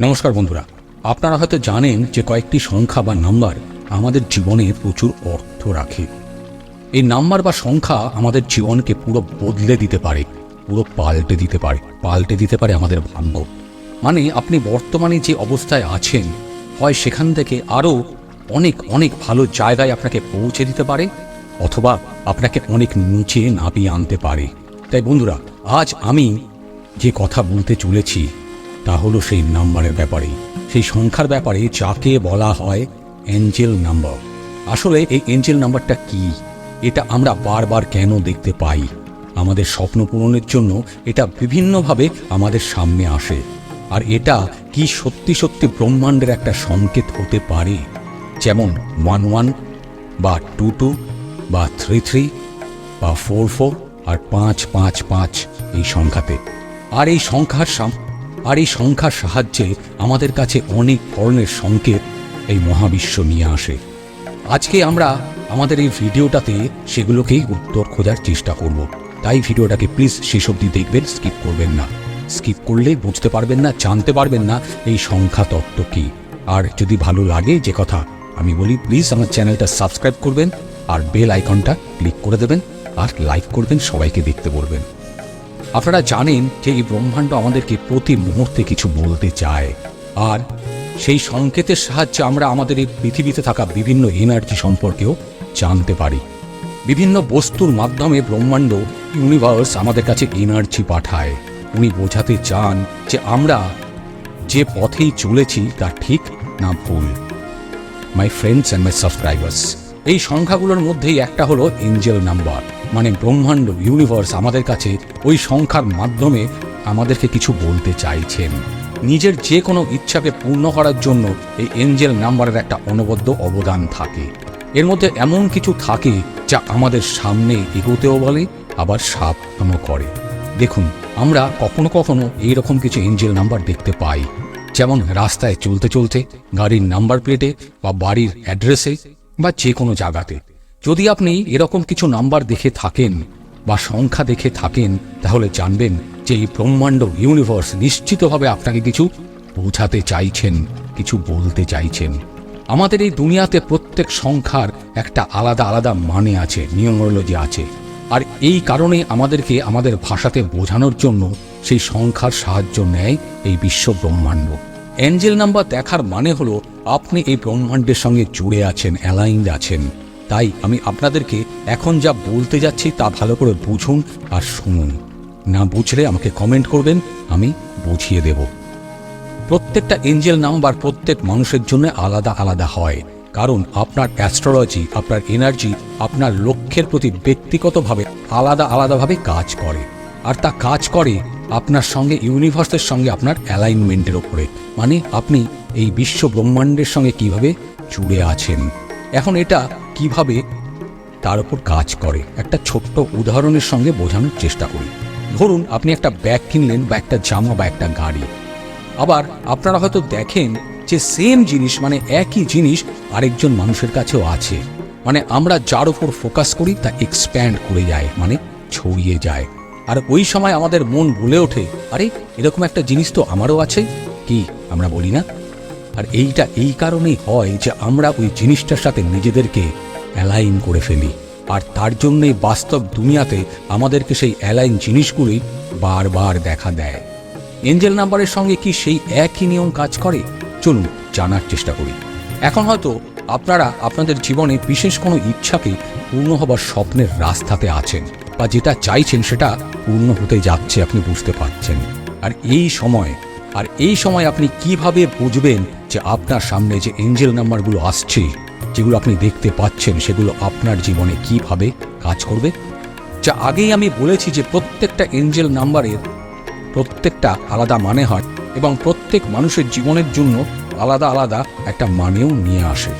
নমস্কার বন্ধুরা, আপনারা হয়তো জানেন যে কয়েকটি সংখ্যা বা নাম্বার আমাদের জীবনে প্রচুর অর্থ রাখে। এই নাম্বার বা সংখ্যা আমাদের জীবনকে পুরো বদলে দিতে পারে, পুরো পাল্টে দিতে পারে, পাল্টে দিতে পারে আমাদের ভাগ্য। মানে আপনি বর্তমানে যে অবস্থায় আছেন, হয় সেখান থেকে আরও অনেক অনেক ভালো জায়গায় আপনাকে পৌঁছে দিতে পারে, অথবা আপনাকে অনেক নিচে নামিয়ে আনতে পারে। তাই বন্ধুরা, আজ আমি যে কথা বলতে চলেছি তা হলো সেই নাম্বারের ব্যাপারে সেই সংখ্যার ব্যাপারে যাকে বলা হয় এঞ্জেল নাম্বার আসলে এই এঞ্জেল নাম্বারটা কি? এটা আমরা বারবার কেন দেখতে পাই? আমাদের স্বপ্ন পূরণের জন্য এটা বিভিন্নভাবে আমাদের সামনে আসে। আর এটা কি সত্যি সত্যি ব্রহ্মাণ্ডের একটা সংকেত হতে পারে? যেমন ওয়ান ওয়ান বা টু টু বা থ্রি থ্রি বা ফোর ফোর আর পাঁচ পাঁচ পাঁচ এই সংখ্যাতে। আর এই সংখ্যার আর এই সংখ্যার সাহায্যে আমাদের কাছে অনেক ধরনের সংকেত এই মহাবিশ্ব নিয়ে আসে। আজকে আমরা আমাদের এই ভিডিওটাতে সেগুলোকেই উত্তর খোঁজার চেষ্টা করব। তাই ভিডিওটাকে প্লিজ শেষ অবধি দেখবেন, স্কিপ করবেন না। স্কিপ করলে বুঝতে পারবেন না, জানতে পারবেন না এই সংখ্যা তত্ত্ব কী। আর যদি ভালো লাগে যে কথা আমি বলি, প্লিজ আমার চ্যানেলটা সাবস্ক্রাইব করবেন আর বেল আইকনটা ক্লিক করে দেবেন আর লাইক করবেন সবাইকে দেখতে বলবেন। আপনারা জানেন যে এই ব্রহ্মাণ্ড আমাদেরকে প্রতি মুহূর্তে কিছু বলতে চায়। আর সেই সংকেতের সাহায্যে আমরা আমাদের এই পৃথিবীতে থাকা বিভিন্ন এনার্জি সম্পর্কেও জানতে পারি। বিভিন্ন বস্তুর মাধ্যমে ব্রহ্মাণ্ড ইউনিভার্স আমাদের কাছে এনার্জি পাঠায়। উনি বোঝাতে চান যে আমরা যে পথেই চলেছি তা ঠিক না ভুল। My friends and my subscribers এই সংখ্যাগুলোর মধ্যেই একটা হলো এঞ্জেল নাম্বার মানে ব্রহ্মাণ্ড ইউনিভার্স আমাদের কাছে ওই সংখ্যার মাধ্যমে আমাদেরকে কিছু বলতে চাইছেন। নিজের যে কোনো ইচ্ছাকে পূর্ণ করার জন্য এই এঞ্জেল নাম্বারের একটা অনবদ্য অবদান থাকে। এর মধ্যে এমন কিছু থাকে যা আমাদের সামনে এগোতেও বলে, আবার সাবধানও করে। দেখুন, আমরা কখনো কখনো এইরকম কিছু এঞ্জেল নাম্বার দেখতে পাই। যেমন রাস্তায় চলতে চলতে গাড়ির নাম্বার প্লেটে বা বাড়ির অ্যাড্রেসে বা যে কোনো জায়গাতে। যদি আপনি এরকম কিছু নাম্বার দেখে থাকেন বা সংখ্যা দেখে থাকেন, তাহলে জানবেন যে এই ব্রহ্মাণ্ড ইউনিভার্স নিশ্চিতভাবে আপনাকে কিছু বোঝাতে চাইছেন, কিছু বলতে চাইছেন। আমাদের এই দুনিয়াতে প্রত্যেক সংখ্যার একটা আলাদা আলাদা মানে আছে নিউমোলজি আছে। আর এই কারণে আমাদেরকে আমাদের ভাষাতে বোঝানোর জন্য সেই সংখ্যার সাহায্য নেয় এই বিশ্ব ব্রহ্মাণ্ড। অ্যাঞ্জেল নাম্বার দেখার মানে হলো, আপনি এই ব্রহ্মাণ্ডের সঙ্গে জুড়ে আছেন অ্যালাইন্ড আছেন। তাই আমি আপনাদেরকে এখন যা বলতে যাচ্ছি তা ভালো করে বুঝুন আর শুনুন। না বুঝলে আমাকে কমেন্ট করবেন, আমি বুঝিয়ে দেব। প্রত্যেকটা এঞ্জেল নাম্বার প্রত্যেক মানুষের জন্য আলাদা আলাদা হয়। কারণ আপনার অ্যাস্ট্রোলজি আপনার এনার্জি আপনার লক্ষ্যের প্রতি ব্যক্তিগতভাবে আলাদা আলাদাভাবে কাজ করে। আর তা কাজ করে আপনার সঙ্গে ইউনিভার্সের সঙ্গে আপনার অ্যালাইনমেন্টের ওপরে। মানে আপনি এই বিশ্ব ব্রহ্মাণ্ডের সঙ্গে কীভাবে জুড়ে আছেন। এখন এটা কীভাবে তার উপর কাজ করে? একটা ছোট্ট উদাহরণের সঙ্গে বোঝানোর চেষ্টা করি। ধরুন, আপনি একটা ব্যাগ কিনলেন বা একটা জামা বা একটা গাড়ি। আবার আপনারা হয়তো দেখেন যে সেম জিনিস মানে একই জিনিস আরেকজন মানুষের কাছেও আছে। মানে আমরা যার উপর ফোকাস করি, তা এক্সপ্যান্ড করে যায় মানে ছড়িয়ে যায়। আর ওই সময় আমাদের মন বলে ওঠে, আরে, এরকম একটা জিনিস তো আমারও আছে। কি, আমরা বলি না? আর এইটা এই কারণেই হয় যে আমরা ওই জিনিসটার সাথে নিজেদেরকে অ্যালাইন করে ফেলি। আর তার জন্যই বাস্তব দুনিয়াতে আমাদেরকে সেই অ্যালাইন জিনিসগুলি বারবার দেখা দেয়। এঞ্জেল নাম্বারের সঙ্গে কি সেই একই নিয়ম কাজ করে? চলুন, জানার চেষ্টা করি। এখন হয়তো আপনারা আপনাদের জীবনে বিশেষ কোনো ইচ্ছাকে পূর্ণ হবার স্বপ্নের রাস্তাতে আছেন বা যেটা চাইছেন সেটা পূর্ণ হতে যাচ্ছে আপনি বুঝতে পারছেন। আর এই সময়, আর এই সময় আপনি কীভাবে বুঝবেন যে আপনার সামনে যে এঞ্জেল নাম্বারগুলো আসছে যেগুলো আপনি দেখতে পাচ্ছেন, সেগুলো আপনার জীবনে কীভাবে কাজ করবে? যা আগেই আমি বলেছি যে প্রত্যেকটা এঞ্জেল নাম্বারের প্রত্যেকটা আলাদা মানে হয় এবং প্রত্যেক মানুষের জীবনের জন্য আলাদা আলাদা একটা মানেও নিয়ে আসে।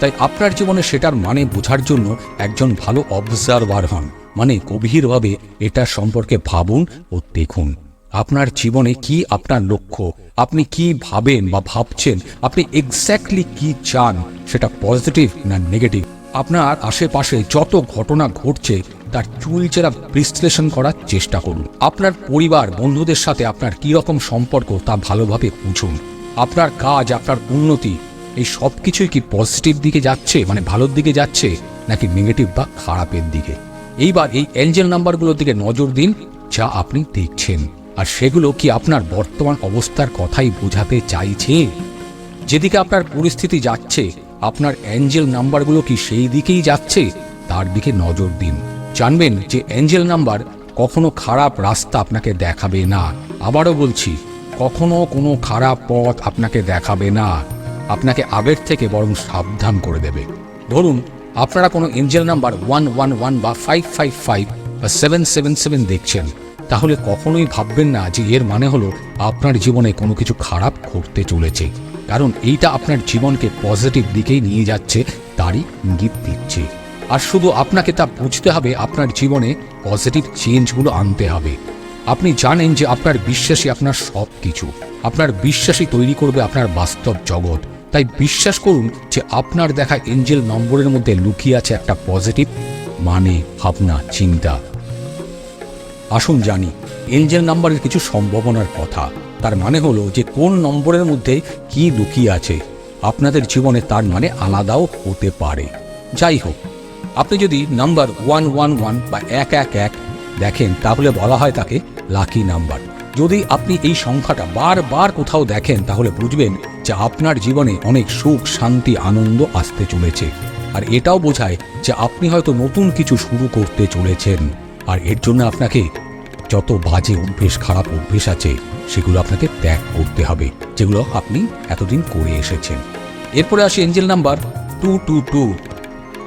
তাই আপনার জীবনে সেটার মানে বোঝার জন্য একজন ভালো অবজারভার হন। মানে গভীরভাবে এটা সম্পর্কে ভাবুন ও দেখুন। আপনার জীবনে কি আপনার লক্ষ্য? আপনি কি ভাবেন বা ভাবছেন? আপনি এক্স্যাক্টলি কি চান? সেটা পজিটিভ না নেগেটিভ আপনার আশেপাশে যত ঘটনা ঘটছে, তার চুলচেরা বিশ্লেষণ করার চেষ্টা করুন। আপনার পরিবার, বন্ধুদের সাথে আপনার কী রকম সম্পর্ক, তা ভালোভাবে বুঝুন। আপনার কাজ, আপনার উন্নতি, এই সব কিছুই কি পজিটিভ দিকে যাচ্ছে? মানে ভালোর দিকে যাচ্ছে, নাকি নেগেটিভ বা খারাপের দিকে? এইবার এই এঞ্জেল নাম্বারগুলোর দিকে নজর দিন, যা আপনি দেখছেন। আর সেগুলো কি আপনার বর্তমান অবস্থার কথাই বোঝাতে চাইছে? যেদিকে আপনার পরিস্থিতি যাচ্ছে, আপনার অ্যাঞ্জেল নাম্বারগুলো কি সেই দিকেই যাচ্ছে? তার দিকে নজর দিন। জানবেন যে অ্যাঞ্জেল নাম্বার কখনো খারাপ রাস্তা আপনাকে দেখাবে না। আবারও বলছি, কখনো কোনো খারাপ পথ আপনাকে দেখাবে না। আপনাকে আগের থেকে বরং সাবধান করে দেবে। ধরুন, আপনারা কোনো angel number one one one বা ফাইভ ফাইভ ফাইভ বা সেভেন সেভেন সেভেন দেখছেন। তাহলে কখনোই ভাববেন না যে এর মানে হলো আপনার জীবনে কোনো কিছু খারাপ ঘটতে চলেছে। কারণ এইটা আপনার জীবনকে পজিটিভ দিকেই নিয়ে যাচ্ছে, তারই ইঙ্গিত দিচ্ছে। আর শুধু আপনাকে তা বুঝতে হবে, আপনার জীবনে পজিটিভ চেঞ্জগুলো আনতে হবে। আপনি জানেন যে আপনার বিশ্বাসই আপনার সব কিছু আপনার বিশ্বাসই তৈরি করবে আপনার বাস্তব জগৎ। তাই বিশ্বাস করুন যে আপনার দেখা এঞ্জেল নম্বরের মধ্যে লুকিয়ে আছে একটা পজিটিভ মানে ভাবনা, চিন্তা। আসুন জানি এঞ্জেল নাম্বারের কিছু সম্ভাবনার কথা। তার মানে হলো যে কোন নম্বরের মধ্যে কি লুকিয়ে আছে। আপনাদের জীবনে তার মানে আলাদাও হতে পারে। যাই হোক, আপনি যদি নাম্বার ওয়ান ওয়ান ওয়ান বা এক এক এক দেখেন, তাহলে বলা হয় তাকে লাকি নাম্বার যদি আপনি এই সংখ্যাটা বারবার কোথাও দেখেন, তাহলে বুঝবেন যে আপনার জীবনে অনেক সুখ, শান্তি, আনন্দ আসতে চলেছে। আর এটাও বোঝায় যে আপনি হয়তো নতুন কিছু শুরু করতে চলেছেন। আর এর জন্য আপনাকে যত বাজে অভ্যেস, খারাপ অভ্যেস আছে, সেগুলো আপনাকে ত্যাগ করতে হবে, যেগুলো আপনি এতদিন করে এসেছেন। এরপরে আসে angel number two two two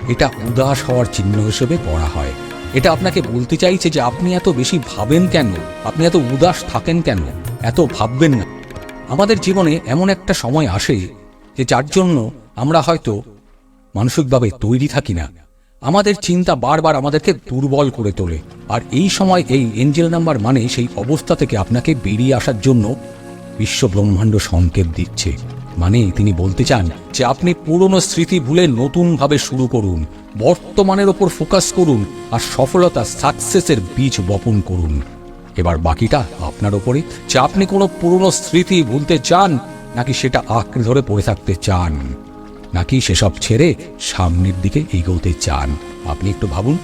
এটা উদাস হওয়ার চিহ্ন হিসেবে পড়া হয়। এটা আপনাকে বলতে চাইছে যে আপনি এত বেশি ভাবেন কেন? আপনি এত উদাস থাকেন কেন? এত ভাববেন না। আমাদের জীবনে এমন একটা সময় আসে যে যার জন্য আমরা হয়তো মানসিকভাবে তৈরি থাকি না। আমাদের চিন্তা বারবার আমাদেরকে দুর্বল করে তোলে। আর এই সময় এই এঞ্জেল নাম্বার মানে সেই অবস্থা থেকে আপনাকে বেরিয়ে আসার জন্য বিশ্ব ব্রহ্মাণ্ড সংকেত দিচ্ছে। মানে তিনি বলতে চান যে আপনি পুরনো স্মৃতি ভুলে নতুনভাবে শুরু করুন, বর্তমানের ওপর ফোকাস করুন আর সফলতা সাকসেসের বীজ বপন করুন। এবার বাকিটা আপনার ওপরে, যে আপনি কোনো পুরনো স্মৃতি ভুলতে চান নাকি সেটা আঁকড়ে ধরে পড়ে থাকতে চান। নাকি সেসব ছেড়ে সামনের দিকে এগোতে চান? আপনি একটু ভাবুন।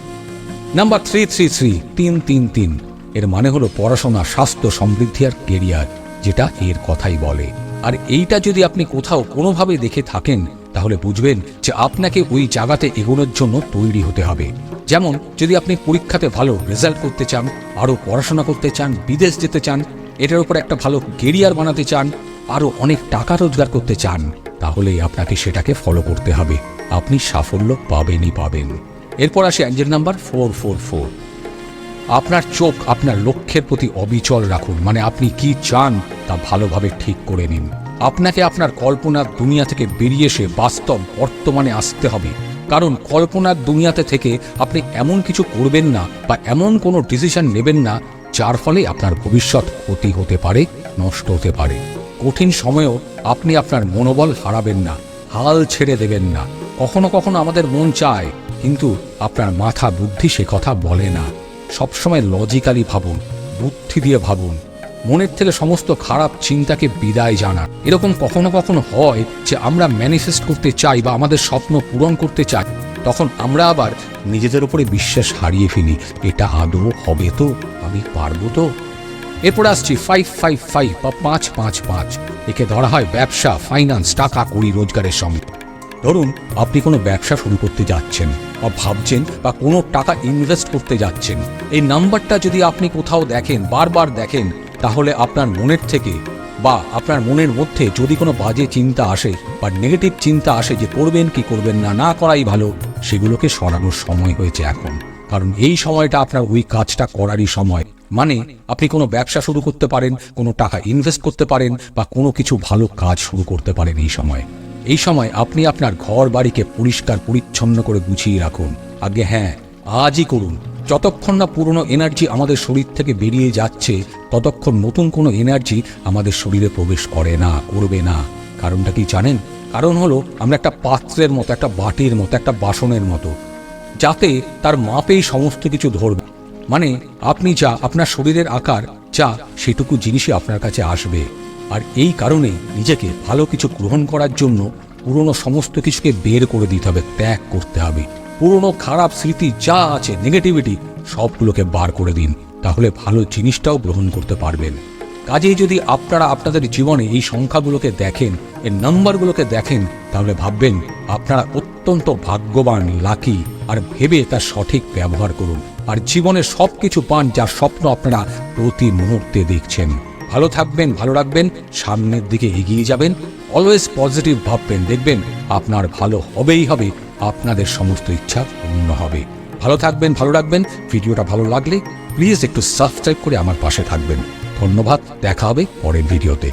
নাম্বার থ্রি থ্রি থ্রি, তিন তিন তিন। এর মানে হলো পড়াশোনা, স্বাস্থ্য, সমৃদ্ধি আর কেরিয়ার, যেটা এর কথাই বলে। আর এইটা যদি আপনি কোথাও কোনোভাবে দেখে থাকেন, তাহলে বুঝবেন যে আপনাকে ওই জায়গাতে এগোনোর জন্য তৈরি হতে হবে। যেমন, যদি আপনি পরীক্ষাতে ভালো রেজাল্ট করতে চান, আরও পড়াশোনা করতে চান, বিদেশ যেতে চান, এটার উপর একটা ভালো কেরিয়ার বানাতে চান আরও অনেক টাকা রোজগার করতে চান, তাহলে আপনাকে সেটাকে ফলো করতে হবে। আপনি সাফল্য পাবেনই পাবেন। এরপর আসে angel number four four four. আপনার চোখ, আপনার লক্ষ্যের প্রতি অবিচল রাখুন মানে আপনি কি চান তা ভালোভাবে ঠিক করে নিন। আপনাকে আপনার কল্পনার দুনিয়া থেকে বেরিয়ে এসে বাস্তব বর্তমানে আসতে হবে। কারণ কল্পনার দুনিয়াতে থেকে আপনি এমন কিছু করবেন না বা এমন কোনো ডিসিশন নেবেন না, যার ফলে আপনার ভবিষ্যৎ ক্ষতি হতে পারে, নষ্ট হতে পারে। কঠিন সময়েও আপনি আপনার মনোবল হারাবেন না, হাল ছেড়ে দেবেন না। কখনো কখনো আমাদের মন চায়, কিন্তু আপনার মাথা বুদ্ধি সে কথা বলে না। সবসময় লজিক্যালি ভাবুন, বুদ্ধি দিয়ে ভাবুন। মনের থেকে সমস্ত খারাপ চিন্তাকে বিদায় জানান। এরকম কখনো কখনো হয় যে আমরা ম্যানিফেস্ট করতে চাই বা আমাদের স্বপ্ন পূরণ করতে চাই, তখন আমরা আবার নিজেদের উপরে বিশ্বাস হারিয়ে ফেলি। এটা আদৌ হবে তো? আমি পারব তো? এরপর আসছি ফাইভ ফাইভ ফাইভ বা পাঁচ পাঁচ পাঁচ। একে ধরা হয় ব্যবসা ফাইন্যান্স টাকা, কড়ি, রোজগারের সঙ্গে। ধরুন, আপনি কোনো ব্যবসা শুরু করতে যাচ্ছেন বা ভাবছেন বা কোনো টাকা ইনভেস্ট করতে যাচ্ছেন। এই নাম্বারটা যদি আপনি কোথাও দেখেন, বারবার দেখেন, তাহলে আপনার মনের থেকে বা আপনার মনের মধ্যে যদি কোনো বাজে চিন্তা আসে বা নেগেটিভ চিন্তা আসে যে করবেন কি করবেন না না করাই ভালো, সেগুলোকে সরানোর সময় হয়েছে এখন। কারণ এই সময়টা আপনার ওই কাজটা করারই সময়। মানে আপনি কোনো ব্যবসা শুরু করতে পারেন, কোনো টাকা ইনভেস্ট করতে পারেন, বা কোনো কিছু ভালো কাজ শুরু করতে পারেন এই সময়। এই সময় আপনি আপনার ঘর বাড়িকে পরিষ্কার, পরিচ্ছন্ন করে গুছিয়ে রাখুন। আগে হ্যাঁ আজই করুন। যতক্ষণ না পুরনো এনার্জি আমাদের শরীর থেকে বেরিয়ে যাচ্ছে, ততক্ষণ নতুন কোনো এনার্জি আমাদের শরীরে প্রবেশ করে না, করবে না। কারণটা কি জানেন? কারণ হলো, আমরা একটা পাত্রের মতো, একটা বাটির মতো, একটা বাসনের মতো। যাতে তার মাপেই সমস্ত কিছু ধরবে। মানে আপনি যা আপনার শরীরের আকার, যা সেটুকু জিনিসই আপনার কাছে আসবে। আর এই কারণেই নিজেকে ভালো কিছু গ্রহণ করার জন্য পুরনো সমস্ত কিছুকে বের করে দিতে হবে, ত্যাগ করতে হবে। পুরনো খারাপ স্মৃতি যা আছে নেগেটিভিটি সবগুলোকে বার করে দিন। তাহলে ভালো জিনিসটাও গ্রহণ করতে পারবেন। কাজেই যদি আপনারা আপনাদের জীবনে এই সংখ্যাগুলোকে দেখেন এর নাম্বারগুলোকে দেখেন, তাহলে ভাববেন আপনারা অত্যন্ত ভাগ্যবান, লাকি, আর ভেবে তার সঠিক ব্যবহার করুন। আর জীবনে সব কিছু পান যার স্বপ্ন আপনারা প্রতি মুহূর্তে দেখছেন। ভালো থাকবেন, ভালো রাখবেন, সামনের দিকে এগিয়ে যাবেন অলওয়েজ পজিটিভ ভাববেন, দেখবেন আপনার ভালো হবেই হবে, আপনাদের সমস্ত ইচ্ছা পূর্ণ হবে। ভালো থাকবেন, ভালো রাখবেন, ভিডিওটা ভালো লাগলে প্লিজ একটু সাবস্ক্রাইব করে আমার পাশে থাকবেন। ধন্যবাদ, দেখা হবে পরের ভিডিওতে।